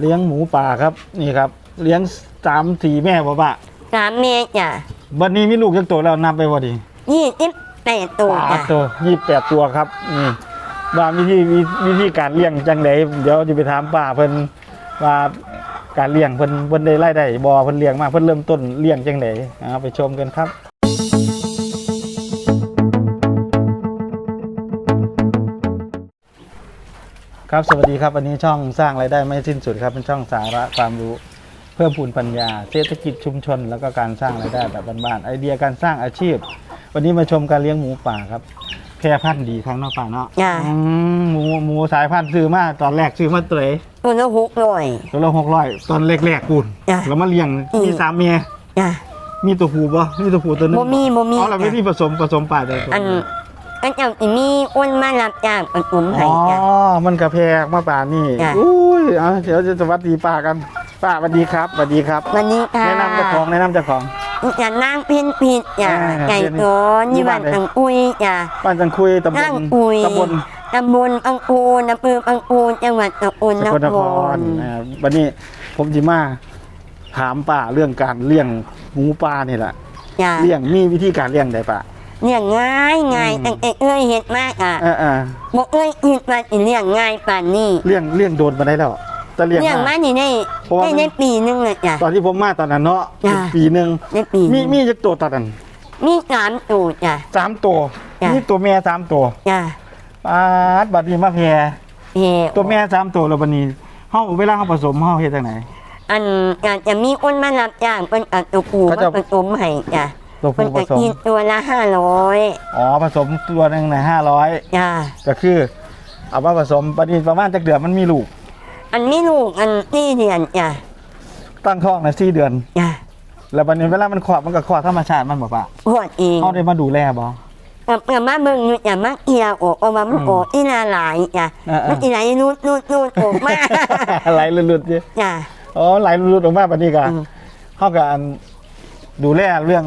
เลี้ยงหมูป่าครับนี่ครับ เลี้ยงสามสี่แม่บ่ปะสามเมตรจ้ะวันนี้มีลูกจักตัวแล้วนับไปบ่ดียี่สิบแปดตัวปลาจ้ะตัวยี่แปดตัวครับนี่ว่าวิธีวิวิธีการเลี้ยงจังไดเดี๋ยวจะไปถามป้าเพิ่นว่าการเลี้ยงเพิ่นเพิ่นได้รายได้บ่เพิ่นเลี้ยงมาเพิ่นเริ่มต้นเลี้ยงจังไดเอาไปชมกันครับ ครับสวัสดีครับวันนี้ช่องสร้างรายได้ไม่สิ้นสุดครับเป็นช่องสาระความรู้ เพิ่มพูนปัญญา เศรษฐกิจชุมชน แล้วก็การสร้างรายได้แบบบ้านๆไอเดียการสร้างอาชีพ วันนี้มาชมการเลี้ยงหมูป่าครับแพร่พันธุ์ดีครั้งเนอกป่าเนาะจ้ะอืมหมูหมูสายพันธุ์ซื้อมาตอนแรกซื้อมาตัวไหนตัวละหกร้อยตัวละหกร้อยตอนแรกๆกูนจ้ะแล้วมาเลี้ยงอืม มีสามเมียจ้ะมีตัวผู้บ่มีตัวผู้ตัวหนึงบ่มีบ่มี เอาเราไม่จ้ะที่ผสมผสมป่าเลยตัวอัน อันเจ้าสิมีอ้นมารับจ้างเป็นอุ้มให้อ๋อ จ้ะ มันกระแพกมาป่านี่จ้ะ อุ้ยเอาเดี๋ยวจะสวัสดีป้ากันป้าสวัสดีครับสวัสดีครับวันนี้ค่ะแนะนำเจ้าของแนะนำเจ้าของ จะนั่งเพ่นผิดจ้ะอ่าไก่เดี๋ยวนี้ตัวอยู่ยี่บ้าบ้านนไหนตังอุยจ้ะบ้านจังคุยตำบนั่ลงอุยตำบลตำบลอังปูนอำเภออังปูนจังหวัดสกลสนกลนคครรอ่าวันนี้ผมจิมาถามป้าเรื่องการเลี้ยงหมูป่านี่แหละจ้ะเลี้ยงมีวิธีการเลี้ยงได้ป้า เลี้ยงง่ายง่ายอืมตั้งแต่เอ้ยเฮ็ดมากอะเออเออบ่เอ้ยเฮ็ดว่าสิเลี้ยงง่ายปานนี้เลี้ยงเลี้ยงโดนมาได้แล้วแต่เลี้ยงเลี้ยงมามานี่ได้เพราะว่าได้มันได้ปีหนึงเลยจ้ะตอนที่ผมมาตอนนั้นเนาะจ้ะปีหนึ่งได้ปีหมีนึ่งมีจักตัวตอนนั้นมีสามตัวจ้ะสามตัวจ้ะมีตัวแม่สามตัวจ้ะป้าดบัดนี้มาแพรเฮตัวแม่สามตัวแล้วบัดนี้เฮาเวลาเฮาผสมเฮาเฮ็ดจังไหนอันอาจจะมีคนมารับจ้างเป็นอัตปูเขามาจะผสมให้จ้ะ ตัวเป็นผู้ผจะสมกินตัวละห้าร้อยอ๋อผสมตัวหนึงน่ะ500จ้ะก็คือ เอามาผสมปฏิประมาณจักเดือนมันมีลูก อันนี้ลูกอันนี่เดือนจ้ะตั้งท้องนะสี่เดือนจ้ะแล้วบัดนี้เวลามันคลอดมันก็คลอดธรรมชาติมันบ่ปะหวดเองเขาได้มาดูแลบ่กับกับมาเบิ่งอยู่จ้ะมาเอียออกออกมามันอืมออกอีนาหลายจ้ะเออเออมันอีไหลนูดนูดนูดออกมาไหลหลุดๆจิจ้ะอ๋อไหลหลุดๆออกมาบัดนี้ก็อืมเฮาก็อันดูแลเรื่อง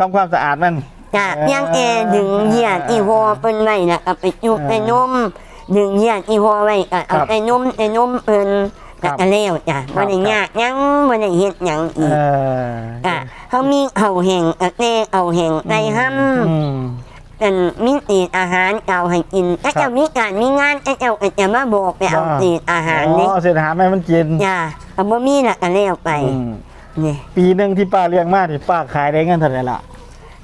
ความความสะอาดมันจ้ะเออเพียงแอดึงเหยียดอีหัวเป็นไว้น่ะเอาไปจุบเออไปนมดึงเหยียดอีหัวไว้ก็เอาครับไปนมไปนมเพิ่นครัก็บก็แล้วจ้ะครับ่บได้ยากหยังบ่ได้เฮ็ดหยังอีกเอออะเขามีเขาแห่งเอาแต่เอาแห่งไปห้อืมำเป็นมีตีดอาหารเก่าให้กินถ้าครัเจ้าบมีการมีงานถ้าเจ้าก็จะมาบอกไปเอาว่าตีดอาหารอ๋นี่อเสร็จอาหารให้มันกินจ้าเอาบ่มีละก็แล้วไปอืมนี่ปีหนึงที่ป้าเลี้ยงมาที่ป้าขายได้เงินเท่าไหร่ล่ะ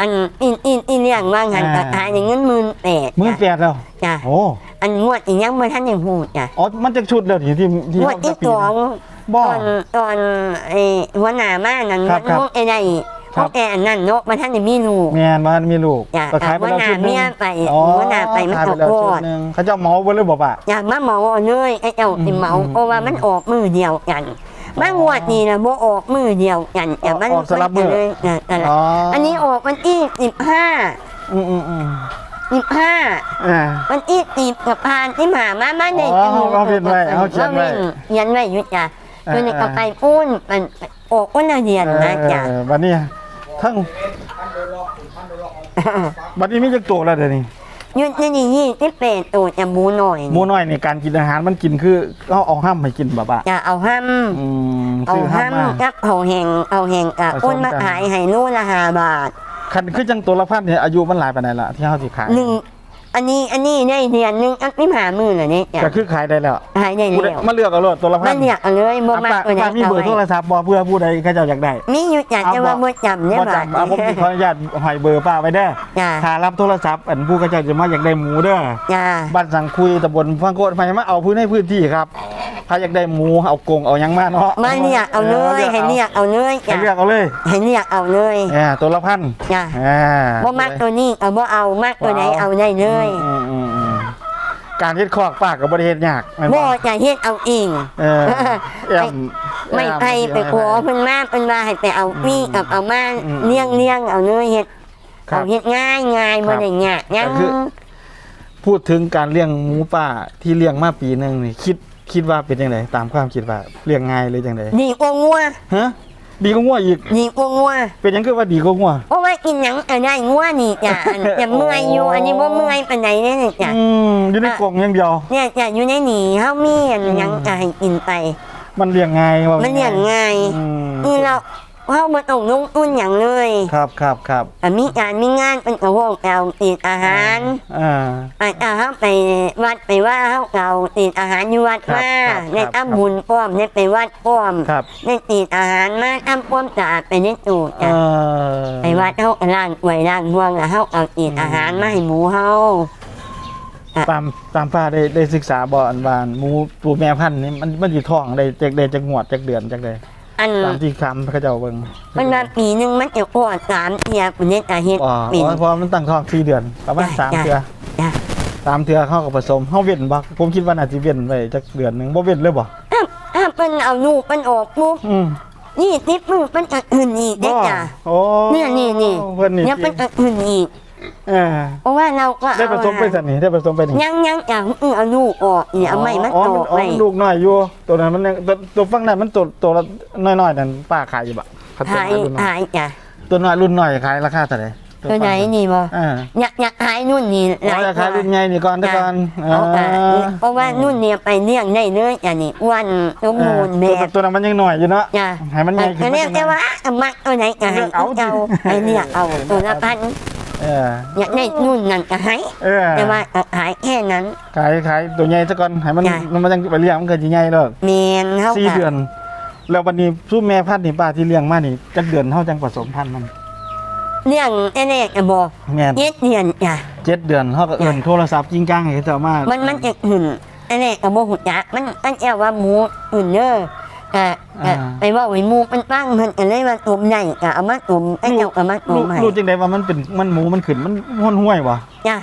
อันอินอินอินเรื่องว่างหันอ่าก็ขายได้เงินหมื่นแปดมื้อแปดแล้วจ้ะโอ้อันงวดอีกยังบ่ทันได้ฮู้จ้ะอ๋อมันจะชุดแล้วที่ที่ที่งวดที่เาสองบ่ตอนตอนไอ้หัวหน้ามานั่นครับครับพวกไอ้ใดพครัวบกแกอันนั้นเนาะบ่ทันได้มีลูกแม่นมันมีลูกจ้ะก็ขายไปแล้วหัวหน้าชุดหนึงเมียไปอ๋อหัวหน้าไปมันขายไปแล้วขอโทชุษดหนึงเขาเจ้าเหมาบ่เลยบ่ป่ะอยากมาเหมาเอาเลยไอ้เจ้าสิเหมาอืมเพราะว่ามันออกมือเดียวกัน มางวดนี้นะบ่ออกมือเดียวกันแต่มันออกสลับมื้อนเลยนะนั่นแหละอ๋ออันนี้ออกวันที่สิบห้าอืมอืมอืมสิบห้าอ่า วันที่สิบกับพานที่หมามามาในอ๋อเอาเขียนไว้เอาเขียนไว้เขียนไว้อยู่จ้ะอ่าตัวนี้ก็ไปปุ้นมันออกวันละเดือนนะจ้ะเออบัดนี้ทั้งบัดนี้มีจักตัวแล้วเดี๋ยวนี้อ ยุดนี่ยี่ที่เป็ดตัวจะหมูหน่อยหมูน้อยในการกินอาหารมันกินคือเอาเอาห้ามให้กินบ่ป่ะจะเอาห้ำอืมเอาซื้อห้ามห้ำมา กับเอาแหงเอาแหงกับผสมอ้นมากันขายให้นู่นละห้าบาทคันคือจังตัวละพันเนี่ยอายุมันหลายปานใดล่ะที่เฮาสิขายหนึ่ง อันนี้อันนี้ได้เดือนหนึงอันนี้หามือเหรอเนี่ยจ้ะก็คือขายได้แล้วหายได้ผู้ใดแล้วมาเลือกเอาโลดตัวละพัมันนเนี่ยเอาเลยบ่อะมาป้าตัวไหนป้ามีเบอร์โทรศัพท์บ่เพื่อผู้ใดเขาเจ้าอยากได้ มีอยู่จ้ะเอาจะว่าบ่ บ่จำเนี่ยบ่บาทจำอะผมสิขออนุญาตให้เบอร์ป้าไว้เด้อจ้ะถ้ารับโทรศัพท์อันผู้เขาเจ้าจะมาอยากได้หมูเด้อ จ้ะบ้านสังคุยตำบลฟังโกดไปมาเอาพื้นให้พื้นที่ครับ ถ้าอยากได้หมูเอากงเอาหยังมาเนาะมาเนี่ยเอาเลยให้เนี่ยเอาเลยให้จ้ะเลือกเอาเลยให้เนี่ยเอาเลยอ่าตัวละพันจ้ะอ่าบ่มักตัวนี้เอาบ่เอามักตัวไหนเอาได้เลยอืมอืมอืมการเฮ็ดคอกปากกับบริเฮ็ดยากแม่นบ่จะเฮ็ดเอาเองเออแอมไม่ไปไปขอเพิ่นมาเพิ่นว่าให้ไปเอาพี่กับเอามาอืมเลี้ยงเลี้ยงเอาเลยเฮ็ดครัเอาบเฮ็ดง่ายง่ายบ่ได้ยากยังก็คือพูดถึงการเลี้ยงหมูป่าที่เลี้ยงมาปีหนึงนี่คิด คิดว่าเป็นจังไดตามความคิดว่าเลี้ยงง่ายหรือจังไดดีกว่างัวฮะดีกว่างัวอีก ดีกว่างัวเป็นหยังคือว่าดีกว่างัวเพราะว่ากินหยังเอาได้งัวนี่จ้ะอันจะเมื่อยอยู่อันนี้บ่เมื่อยปานใดเนี่ยจ้ะอืมอยู่ในกรงอย่างเดียวเนี่ยจ้ะอยู่ในนี่เฮามีอันหยังจะให้กินไป มันเลี้ยงง่ายว่ามันเลี้ยงง่ายอืมนี่เรา เฮาบ่ต้องลงทุนหยังเลยครับครับครับอะมีการมีงานเป็นกระวงเอาติดอาหารอ่าอาจจะเฮาไปวัดไปว่าเฮาเอาติดอาหารอยู่วัดครับมาครับในตั้บุญพร้อมในไปวัดพร้อมครับในติดอาหารมาทำความสะอาดไปในตู้เอจ้ะอไปวัดเฮาก็ล้างไว้ล้างห่วงแล้วเฮาเอาติดอาหารมาให้หมูเฮาตามตามป้าได้ได้ศึกษาบ่อันบานหมูปูแม่พันธุ์นี่มันมันอยู่ท้องได้จักได้จักงวดจักเดือนจักได้ อันตามที่คำเขาเจ้าเบิ่งมันมาปีหนึงมันจะอ้วนสามเทียบเน็ตอาเฮ็ดอ๋อเป็นเพราะมันตั้งท้อง4เดือนประมาณจ้ะสามเทื่อจ้ะสามเทื่อเข้ากับผสมเฮาเว้นบ่ผมคิดว่าน่าสิเว้นไว้จักเดือนหนึงบ่เว้นเลยบ่อ้าวอ้าวมันเอาลูกมันออกปุ๊บอืมนี่ทิปมือมันอันอื่นอีกได้จ้ะโอ้เนี่ยนี่นี่เพิ่นนี่เนี่ยเป็นอันอื่นอีก เออเพราะว่าเราก็ได้ผสมไปเอาสันนี่ได้ผสมไปนี่ยังยังอย่างอื่นเอาลูกออกเนี่ยเอาไม่มันอ๋อโตมันอ๋อไปมันลูกน้อยอยู่ตัวนั้นมันยังตัวตัวฟังนั้นมันตัวตัวละน้อยๆนั่นป้าขายอยู่บ่เขาตัวหายน้อยรุ่นน้อยหายจ้ะตัวน้อยรุ่นน้อยขายราคาเท่าไหร่ตัวไหนนี่บ่อ่าอยากอยากหายนู่นนี่อ๋อราคารุ่นใหญ่นี่ก่อนเดี๋ยวก่อนเอาอะอ่าเพราะว่านู่นเนี่ยไปเลี้ยงได้เลยอันนี้อ้วนสมบูรณ์แบตัวบตัวนั้นมันยังน้อยอยู่เนาะจ้ะให้มันใหญ่ขึ้นก็เรียกได้ว่าเอามักตัวไหนก็ให้เอาสิเอาไอ้เนี่ยเอาตัวละพัน เอออยากได้นู่นนั่นก็ให้เออแต่ว่าเอาหายแค่นั้น ขายขายตัวใหญ่ซะก่อนให้มันจ้ะ มันยังไปเลี้ยงมันก็สิใหญ่แล้วเมนเท่าสี่กัเดือน แล้ววันนี้สู้แม่พันธุ์นี่ป้าที่เลี้ยงมานี่จักเดือนเฮาจังผสมพันธุ์มันเรื่องแน่ๆก็บอกแม่นเย็ดเดือนจ้ะ เจ็ดเดือนเขาก็เอินโทรศัพท์จริงจังให้เจ้ามามันมันจะหุ่นอันนี้กับโมหุ่นจักมันมันแอว่าหมูหุ่นเด้อ อะอะไปว่าไว้หมูมันบ้างมันก็เลยว่าตุ่มใหญ่ก็เอามาตุ่มไอ้เจ้าเอามาตุ่รู้มให้รู้จังไดว่ามันเป็นมันหมูมันขึ้นมันห้วนห้วยวะจ้ะ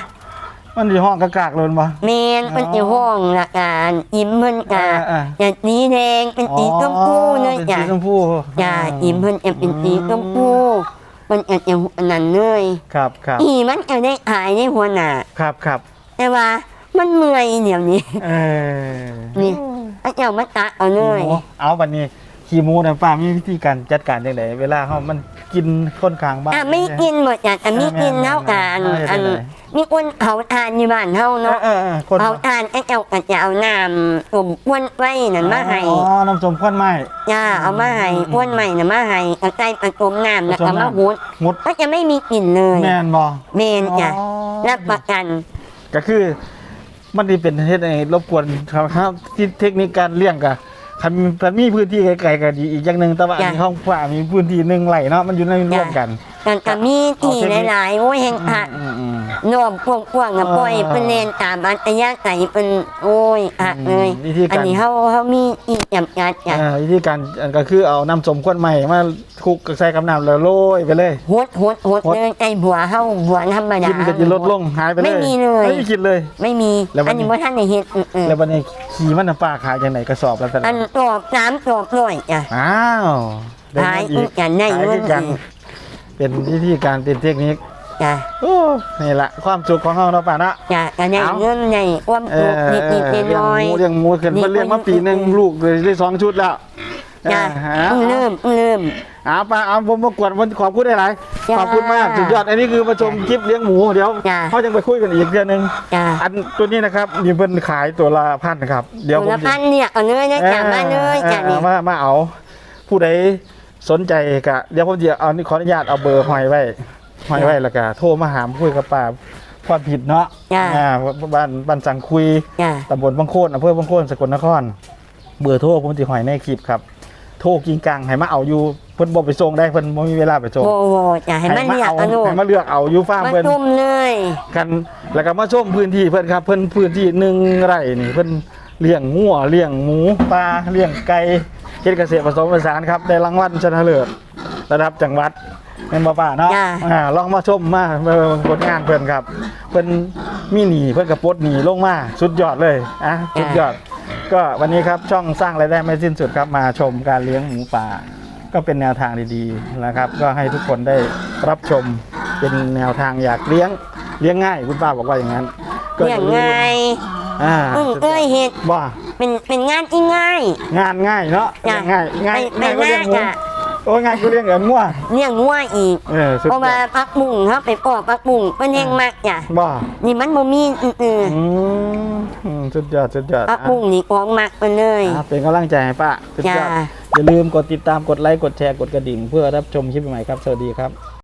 มันอยู่ห้องกากๆเลยบ่เมนเป็นสีห้องละการยิ้มเพิ่นกะอ่าจะสีแดงเป็นสีชมพูเลยเป็นจ้ะสีชมพูจ้ะยิ้มเพิ่นจะเป็นสีชมพูมันจะจะอันนั้นเลยครับครับอีมันจะได้หายในหัวหน้าครับครับแต่ว่ามันเมื่อยเดี๋ยวนี้เออนี่ ไอ้เจ้ามาตะเอาเลยหมูเอาบัดนี้ขี้หมูนะป้ามีวิธีการจัดการจังไดเวลาเฮามันกินค่อนข้างบ้านอะไม่กินหมดจ้ะแต่มีกินเท่ากันเอออันเออมีคนเผาทานอยู่บ้านเฮาเออเนาะเออเออคนเผาทานไอ้เจ้าก็จะเอาน้ำตุ่มอ้วนไว้นั่นมาให้อ๋อน้ำส้มควันไม้จ้าเอามาให้อ้วนใหม่น่ะมาให้เอาใส่ผสมน้ำแล้วผสก็มมาน้ำหุดมุดก็จะไม่มีกลิ่นเลยแม่นบ่เมนจ้ะอ๋อรับประกัน ก็คือ มันนี่เป็นเฮ็ดให้รบกวนครับครับที่เทคนิคการเลี้ยงก็คันคันมีพื้นที่ไกลๆก็ดีอีกอย่างหนึงแต่ว่าอันนี้ห้องฝ่ามีพื้นที่หนึงไหลเนาะมันอยู่ในร่วมกัน กันก็มีที่เอาเทคนิคหลายๆโอ้ยแห่งผักอืมอืมนวมพวงพวงๆกับปล่อยอ่าเป็นเลนตามอันตยาไก่เป็นโอ้ยอักเลยอืมวิธีการอันนี้เฮาเฮามีอีกจำกัดจ้ะอ่าวิธีการอันก็คือเอาน้ำส้มควันใหม่มาคลุกกับใส่กับน้ำแล้วโรยไปเลยหดหดหดหดเลยไอ้หัวเฮาหัวธรรมดากินก็จะลดลงหายไปเลยไม่มีเลยไม่มีกินเลย ไม่มีแล้ววันอันนี้บ่ทันได้เฮ็ดอือๆแล้ววันนี้ขี่มันน้ำปลาขายอย่างไหนกระสอบแล้วแต่อันตอบสามตอบร้อยจ้ะอ้าวได้ขายเงินอีกกันได้ขายเงิอีนกกันอีก เป็นวิธีการเป็นเทคนิคจ้ะโอ้นี่แหละความสุขของเราเนาะป่านะจ้ะก็ได้เอา เงินในความเอสุอขเออนิดเออๆเลี้ยงน้อหยมูเลี้ยงหมูขึ้นนี่เพิ่นเลี้ยงมาคนปีหนึ่งเออลูกเลยได้สองชุดแล้วๆจ้ะอ่าฮะเพิ่งเริ่มเพิ่งเริ่ม เอาป้าเอาผมมากวนวันขอบคุณได้หลายจ้าขอบคุณมากสุดยอดอันนี้คือมาชมคลิปเลี้ยงหมูเดี๋ยวจ้า เขาจะไปคุยกันอีกเดือนหนึงจ้ะอันตัวนี้นะครับมีเพิ่นขายตัวละพันนะครับ เดี๋ยวตัวผมละจะ พันเนี่ยเอาเลยนะจ้ะมาเลยจ้ะเออนี่ มามาเอา ผู้ใด สนใจกะเดี๋ยวผมจะเอานี่ขออนุญาตเอาเบอร์หอยไว้หอยไว้แล้วก็โทรมาหามคุยกับป้าพอดผิดเนาะจ้ะ อ่าบ้านบ้านสังคุย จ้ะ ตำบลบางโคนอำเภอบางโคนสกลนคร เบอร์โทรผมจะหอยในคลิปครับ โทรกิงกังให้มาเอาอยู่เพิ่นบ่ไปส่งได้เพิ่นบ่มีเวลาไปส่งโอ้โหจ้ะให้มันเรียกเอาเอาลูกให้มาเลือกเอาอยู่ฟาร์มมาเพิ่นจุ่มเลยกันแล้วก็มาชมพื้นที่เพิ่นครับ เพิ่นพื้นที่หนึ่งไร่นี่เพิ่นเลี้ยงงัวเลี้ยงหมูปลาเลี้ยงไก่ เฮ็ดเกษตรผสมผสานครับได้รางวัลชนะเลิศระดับจังหวัดแม่นบ่ป้าเนาะจ้ะ อ่าลองมาชมมาเบิ่งผลงานเพิ่นครับ เพิ่นมีหนีเพิ่นก็ปลดหนีลงมาสุดยอดเลยอะสุดยอด ก็วันนี้ครับช่องสร้างรายได้ไม่สิ้นสุดครับมาชมการเลี้ยงหมูป่า ก็เป็นแนวทางดีๆนะครับ ก็ให้ทุกคนได้รับชมเป็นแนวทางอยากเลี้ยงเลี้ยงง่ายคุณป้าบอกว่าอย่างนั้นก็เรียกง่าย อ่าเพิ่งเอ้ยเฮ็ดว่าเป็นเป็นงานที่ง่าย งานง่ายเนาะจ้ะง่ายง่ายไปง่ายไปกว่าเลี้ยงหมูจ้ะโอ้ยงานกูเลี้ยงเงินมั่วเลี้ยงงัวอีกเออสุดเพราะยว่าอดพักบุ้งครับไปปอกพักบุ้งเพิ่นแห้งมากจ้ะบ่นี่มันบ่มีอื่นอืมอืมสุดยอดสุดยอดๆพักบุ้งนี่ของมักเพิ่นเลยอะเป็นกำลังใจให้ป้าสุดยอดจ้าอย่าลืมกดติดตามกดไลค์กดแชร์กดกระดิ่ง เพื่อรับชมคลิปใหม่ครับสวัสดีครับ